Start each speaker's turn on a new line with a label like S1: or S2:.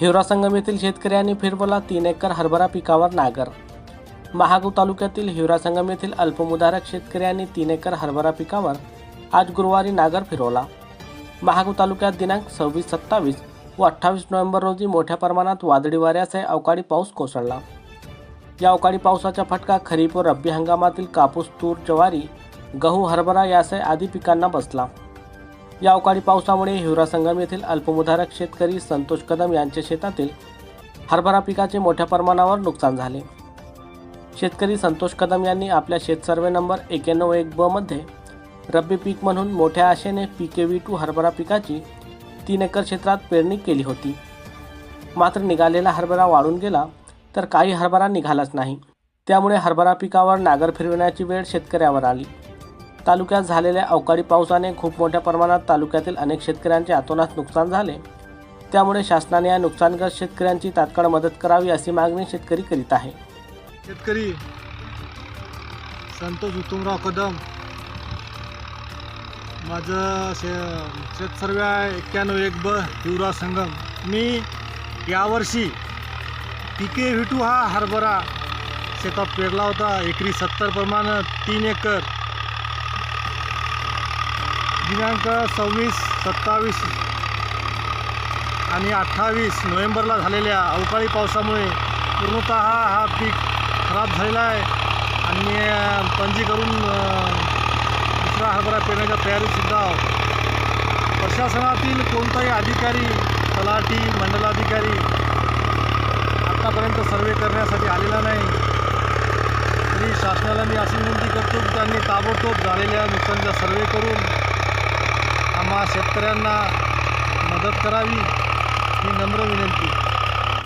S1: हिवरा संगम येथील शेतकऱ्यांनी फिरवला तीन एकर हरभरा पिकावर नागर. महागू तालुक्यातील हिवरा संगम येथील अल्पमुदारक शेतकऱ्यांनी तीन एकर हरभरा पिकावर आज गुरुवारी नागर फिरवला. महागू तालुक्यात दिनांक सव्वीस सत्तावीस व अठ्ठावीस नोव्हेंबर रोजी मोठ्या प्रमाणात वादळी वाऱ्यासह अवकाळी पाऊस कोसळला. या अवकाळी पावसाचा फटका खरीप व रब्बी हंगामातील कापूस तूर ज्वारी गहू हरभरा यासह आदी पिकांना बसला. या अवकाळी पावसामुळे हिवरा संगम येथील अल्पमुधारक शेतकरी संतोष कदम यांच्या शेतातील हरभरा पिकाचे मोठ्या प्रमाणावर नुकसान झाले. शेतकरी संतोष कदम यांनी आपल्या शेत सर्वे नंबर एक्याण्णव एक ब मध्ये रब्बी पीक म्हणून मोठ्या आशेने पी के व्ही टू हरभरा पिकाची तीन एकर क्षेत्रात पेरणी केली होती. मात्र निघालेला हरभरा वाळून गेला तर काही हरभरा निघालाच नाही. त्यामुळे हरभरा पिकावर नागर फिरविण्याची वेळ शेतकऱ्यावर आली. तालुक्यात झालेल्या अवकाळी पावसाने खूप मोठ्या प्रमाणात तालुक्यातील अनेक शेतकऱ्यांचे अतोनात नुकसान झाले. त्यामुळे शासनाने या नुकसानग्रस्त शेतकऱ्यांची तात्काळ मदत करावी अशी मागणी शेतकरी करीत आहे.
S2: शेतकरी संतोष उत्तमराव कदम माझं शे शेत सर्व एक्क्याण्णव एक ब युवराज संगम. मी यावर्षी पिके व्हिटू हा हरभरा शेतात पेरला होता एकरी सत्तर प्रमाण तीन एकर. दिनांक सव्वीस सत्तावीस आणि अठ्ठावीस नोव्हेंबरला झालेल्या अवकाळी पावसामुळे पूर्णत हा पीक खराब झालेला आहे. आणि अं, पंजी करून दुसरा हरभरा पेरण्याच्या तयारीसुद्धा प्रशासनातील कोणताही अधिकारी तलाठी मंडलाधिकारी आत्तापर्यंत सर्वे करण्यासाठी आलेला नाही. तरी शासनाला मी अशी विनंती करतो की त्यांनी ताबडतोब झालेल्या नुकसानीचा सर्वे करून आम्हा शेतकऱ्यांना मदत करावी ही नम्र विनंती.